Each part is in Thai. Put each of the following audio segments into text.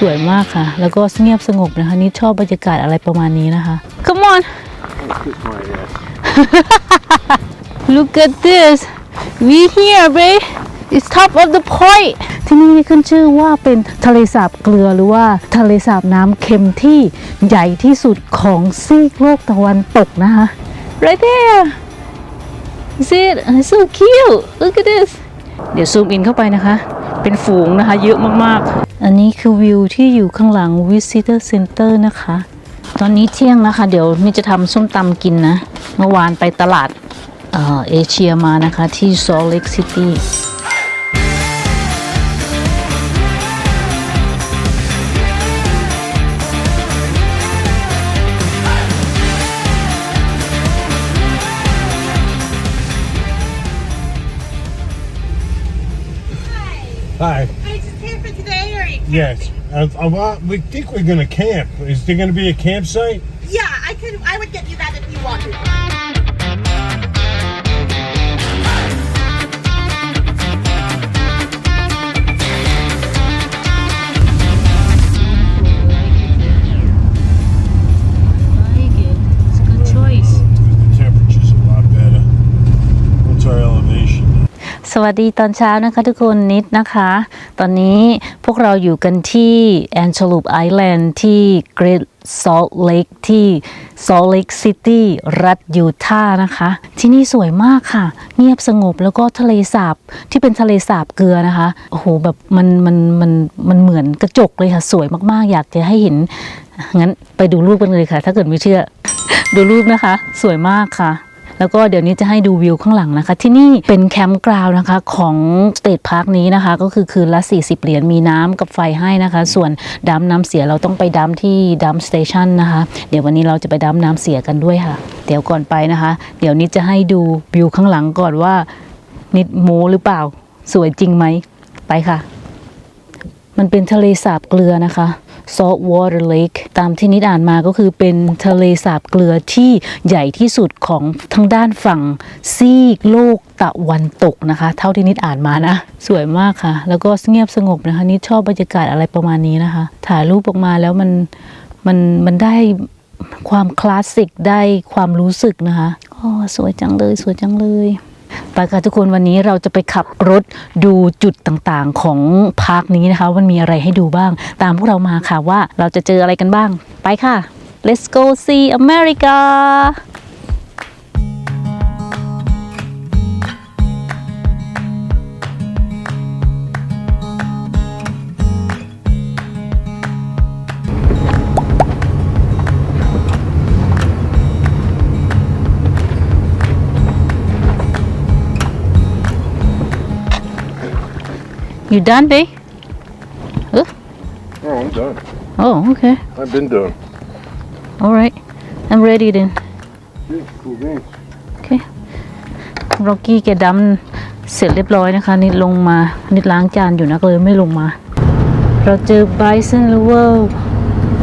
สวยมากค่ะ แล้วก็เงียบสงบนะคะ นี่ชอบบรรยากาศอะไรประมาณนี้นะคะ Come on Look at this we here babe it's top of the point ที่นี่นี่ขึ้นชื่อว่าเป็นทะเลสาบเกลือหรือว่าทะเลสาบน้ำเค็มที่ใหญ่ที่สุดของซีกโลกตะวันตกนะคะ right there see it It's so cute look at this เดี๋ยวซูมอินเข้าไปนะคะ เป็นฝูงนะคะ เยอะมากๆ อันนี้คือวิวที่อยู่ข้างหลัง Visitor Center นะคะ ตอนนี้เที่ยงนะคะ เดี๋ยวมิจะทำส้มตำกินนะ เมื่อวานไปตลาดเอเอเชียมานะคะที่ Salt Lake City Hi. Are you just for today, or are you? Yes. Uh, uh, well, we think we're gonna camp. Is there gonna be a campsite? Yeah, I could. I would get you that if you wanted. สวัสดีตอนเช้านะคะทุกคนนิดนะคะ ตอนนี้พวกเราอยู่กันที่แอน e ลูปไอแลนด์ที่ Great Salt Lake ที่ Salt Lake City รัฐยูทาห์นะคะ ที่นี่สวยมากค่ะ เงียบสงบแล้วก็ทะเลสาบที่เป็นทะเลสาบเกลือนะคะ โอ้โหแบบมันมันมันมันเหมือนกระจกเลยค่ะ สวยมากๆ อยากจะให้เห็น งั้นไปดูรูปกันเลยค่ะ ถ้าเกิดไม่เชื่อ ดูรูปนะคะ สวยมากค่ะ แล้วก็เดี๋ยวนี้จะให้ดูวิวข้างหลังนะคะ ที่นี่เป็นแคมป์กราวนะคะของสเตทพาร์คนี้นะคะ ก็คือคืนละ 40 เหรียญมีน้ำกับไฟให้นะคะ ส่วนดัมน้ำเสียเราต้องไปดัมที่ดัมสเตชันนะคะ เดี๋ยววันนี้เราจะไปดัมน้ำเสียกันด้วยค่ะ เดี๋ยวก่อนไปนะคะ เดี๋ยวนิดจะให้ดูวิวข้างหลังก่อนว่านิดโมหรือเปล่า สวยจริงไหมไปค่ะ มันเป็นทะเลสาบเกลือนะคะ salt water lake ตามที่นิดอ่านมาก็คือเป็นทะเลสาบเกลือที่ใหญ่ที่สุดของทางด้านฝั่งซีกโลกตะวันตกนะคะ เท่าที่นิดอ่านมานะ สวยมากค่ะ แล้วก็เงียบสงบนะคะ นิดชอบบรรยากาศอะไรประมาณนี้นะคะ ถ่ายรูปออกมาแล้วมันมันมันได้ความคลาสสิกได้ความรู้สึกนะคะอ๋อสวยจังเลยสวยจังเลย ไปค่ะทุกคนวันนี้เราจะไปขับรถดูจุดต่างๆ ของพาร์คนี้นะคะมันมีอะไรให้ดูบ้าง ตามพวกเรามาค่ะว่าเราจะเจออะไรกันบ้าง ไปค่ะ let's go see America you done babe Oh, I'm done. oh okay I've been done. all right I'm ready then Yeah, cool beans. โอเคร็อกกี้แกดำเสร็จเรียบร้อยนะคะ นิดลงมา นิดล้างจานอยู่นะก็เลยไม่ลงมา เราเจอไบซ n น i เวอร์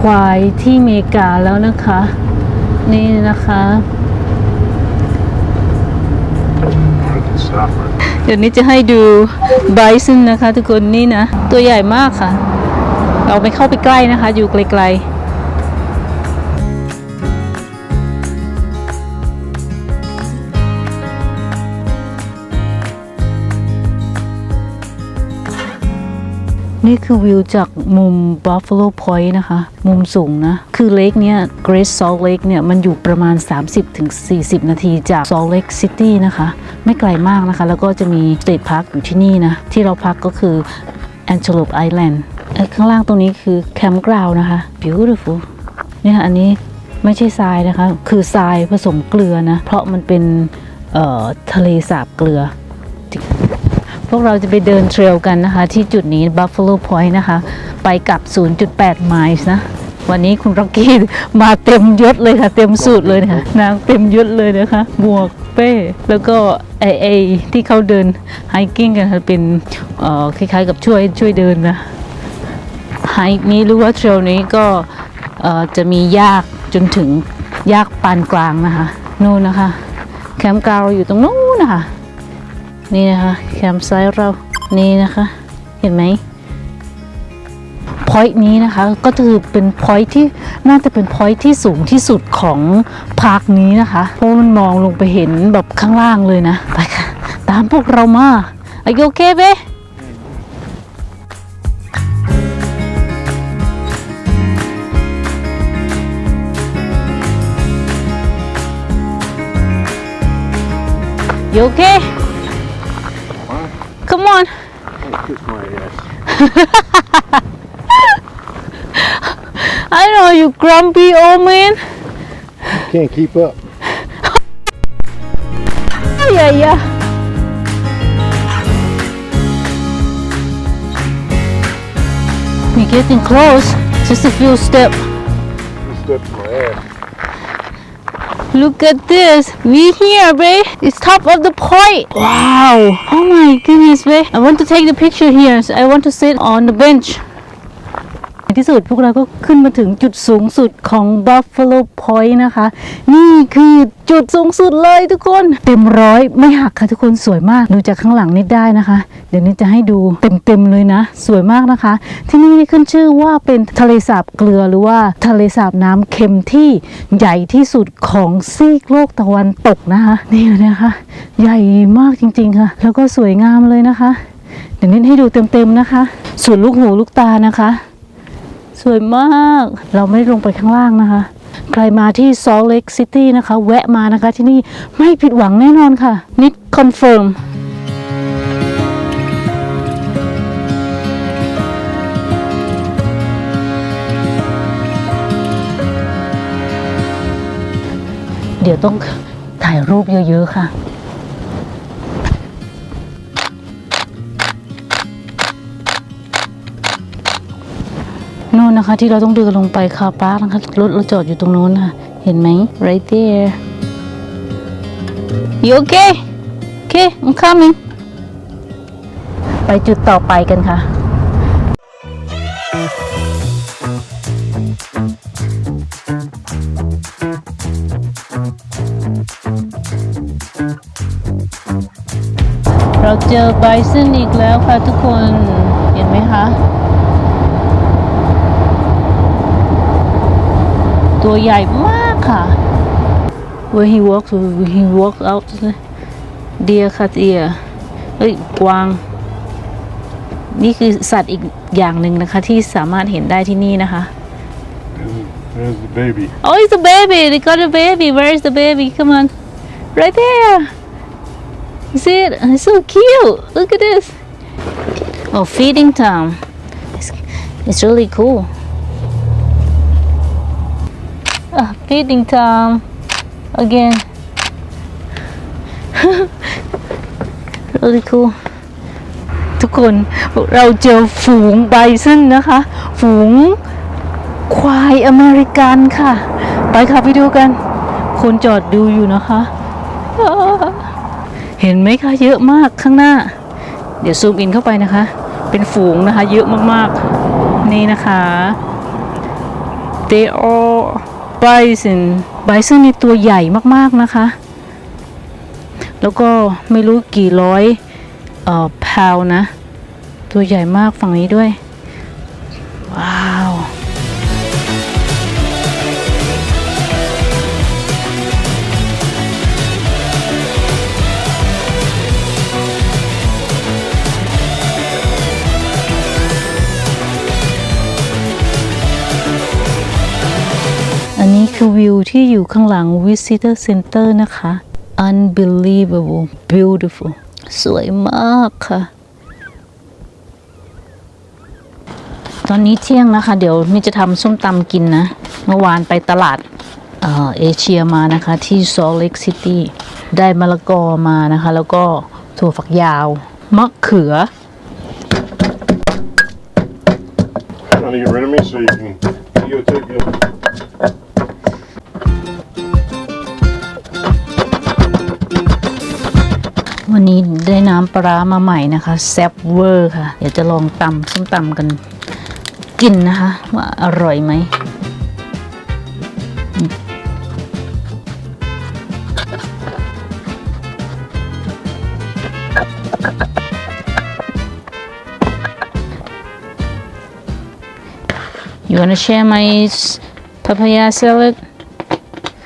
ควายที่เมกาแล้วนะคะ นี่นะคะ I can stop it. เดี๋ยวนี้จะให้ดูไบซึ่งนะคะ ทุกคนนี่นะ ตัวใหญ่มากค่ะ เราไม่เข้าไปใกล้นะคะ อยู่ไกลๆ นี่คือวิวจากมุม Buffalo Point นะคะ มุมสูงนะ คือเลกเนี้ย Great Salt Lake เนี่ย มันอยู่ประมาณ 30-40 นาทีจาก Salt Lake City นะคะ ไม่ไกลมากนะคะ แล้วก็จะมี State Park อยู่ที่นี่นะ ที่เราพักก็คือ Antelope Island อข้างล่างตรงนี้คือ Campground นะคะ beautiful เนี่ยอันนี้ไม่ใช่ทรายนะคะ คือทรายผสมเกลือนะ เพราะมันเป็นทะเลสาบเกลือ วกเราจะไปเดินเทรลกันนะคะ ที่จุดนี้ Buffalo Point นะคะ ไปกลับ 0.8 ไมล์นะ วันนี้คุณร็อกกี้มาเต็มยศเลยค่ะ เต็มสูตรเลยนะคะนางเต็มยศเลยนะคะหมวกเป้แล้วก็ไอไอที่เขาเดินไฮกิ้งกันค่ะเป็นเอ่อคล้ายๆกับช่วยช่วยเดินนะไฮนี้หรือว่าเทรลนี้ก็เอ่อจะมียากจนถึงยากปานกลางนะคะ นู่นนะคะ แคมป์กราวเราอยู่ตรงนู้นนะคะ นี่นะคะแคมป์ไซต์เรานี่นะคะ เห็นไหมผ point นี้นะคะก็คือเป็น point ที่น่าจะเป็น point ที่สูงที่สุดของพาร์คนี้นะคะ เพราะมันมองลงไปเห็นแบบข้างล่างเลยนะ ไปค่ะ ตามพวกเรามา Are you okay, babe? You okay? Come on. Kiss my ass. I know you grumpy old man. Can't keep up. Yeah, yeah. We're getting close. Just a few steps. Step my ass. Look at this. We here, babe. It's top of the point. Wow. Oh my goodness, babe. I want to take the picture here. So I want to sit on the bench. ที่สุด พวกเราก็ขึ้นมาถึงจุดสูงสุดของ Buffalo Point นะคะ นี่คือจุดสูงสุดเลยทุกคน เต็มร้อยไม่หักค่ะทุกคนสวยมาก ดูจากข้างหลังนิดได้นะคะ เดี๋ยวนี้จะให้ดูเต็มๆเลยนะ สวยมากนะคะ ที่นี่ขึ้นชื่อว่าเป็นทะเลสาบเกลือหรือว่าทะเลสาบน้ำเค็มที่ใหญ่ที่สุดของซีกโลกตะวันตกนะคะนี่นะคะ ใหญ่มากจริงๆค่ะ แล้วก็สวยงามเลยนะคะ เดี๋ยวนี้ให้ดูเต็มๆนะคะ ส่วนลูกหูลูกตานะคะ สวยมาก เราไม่ได้ลงไปข้างล่างนะคะ ใครมาที่ Salt Lake City นะคะ แวะมานะคะที่นี่ไม่ผิดหวังแน่นอนค่ะ นิดคอนเฟิร์มเดี๋ยวต้องถ่ายรูปเยอะ ๆ ค่ะ นะคะ ที่เราต้องเดินลงไปคาปาร์คนะคะรถเราจอดอยู่ตรงโน้นค่ะ เห็นไหม right there you okay okay I'm coming ไปจุดต่อไปกันค่ะเราเจอไบซันอีกแล้วค่ะทุกคน เห็นไหมคะ ตัวใหญ่มากค่ะ where he walks where he walks out เดียค่ะเดียเอ้ยกวาง นี่คือสัตว์อีกอย่างหนึ่งนะคะ ที่สามารถเห็นได้ที่นี่นะคะ There's the baby. Oh it's a baby they got a baby where is the baby come on right there you see it it's so cute look at this oh feeding time it's, it's really cool Ah, feeding time again. really cool. ทุกคนเราเจอฝูงไบซันนะคะ ฝูงควายอเมริกันค่ะ ไปค่ะไปดูกัน คนจอดดูอยู่นะคะ เห็นไหมคะเยอะมากข้างหน้า เดี๋ยวซูมอินเข้าไปนะคะ เป็นฝูงนะคะ เยอะมากๆ นี่นะคะ they are bison bison ในตัวใหญ่มากๆนะคะ แล้วก็ไม่รู้กี่ร้อยเอ่อพาวนะ ตัวใหญ่มากฝั่งนี้ด้วย วิวที่อยู่ข้างหลัง Visitor Center นะคะ unbelievable beautiful สวยมากค่ะ ตอนนี้เที่ยงนะคะ เดี๋ยวนี่จะทำส้มตำกินนะ เมื่อวานไปตลาดเออเอเชียมานะคะ ที่ Salt Lake City ได้มะละกอมานะคะ แล้วก็ถั่วฝักยาว มะเขือ Trying to get rid of me so you can videotape you. ได้น้ำปลาร้ามาใหม่นะคะแซ่บเวอร์ค่ะ เดี๋ยวจะลองตำส้มตำกันกินนะคะ ว่าอร่อยไหม You wanna share my s- papaya salad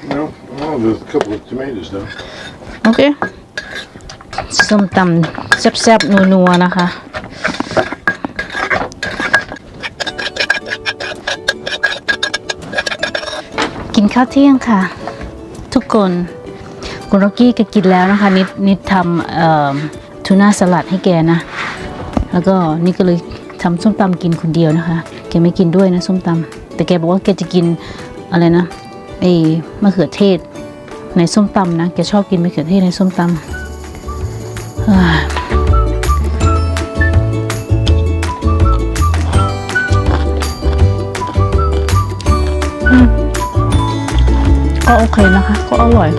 No, oh, there's a couple of tomatoes though. โอเค ส้มตำแซ่บๆ นัวๆ นะคะ กินข้าวเที่ยงค่ะ ทุกคนคุณร็อกกี้ก็กินแล้วนะคะ นิดนิดทำทูน่าสลัดให้แกนะ แล้วก็นี่ก็เลยทำส้มตำกินคนเดียวนะคะ แกไม่กินด้วยนะส้มตำแต่แกบอกว่าแกจะกินอะไรนะไอ้มะเขือเทศในส้มตำนะ แกชอบกินมะเขือเทศในส้มตำ ก็โอเคนะคะ ก็อร่อย